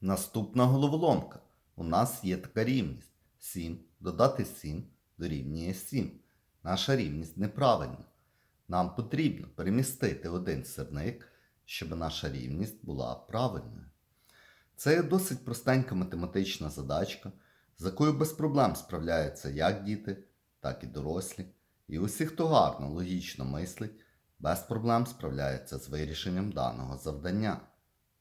Наступна головоломка. У нас є така рівність. 7 додати 7 дорівнює 7. Наша рівність неправильна. Нам потрібно перемістити один сирник, щоб наша рівність була правильною. Це досить простенька математична задачка, з якою без проблем справляються як діти, так і дорослі. І усі, хто гарно логічно мислить, без проблем справляються з вирішенням даного завдання.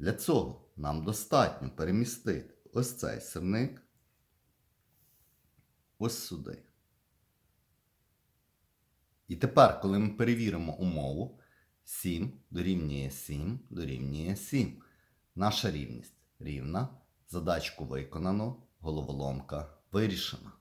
Для цього нам достатньо перемістити ось цей сирник ось сюди. І тепер, коли ми перевіримо умову, 7 дорівнює 7 дорівнює 7. Наша рівність рівна. Задачку виконано, головоломка вирішена.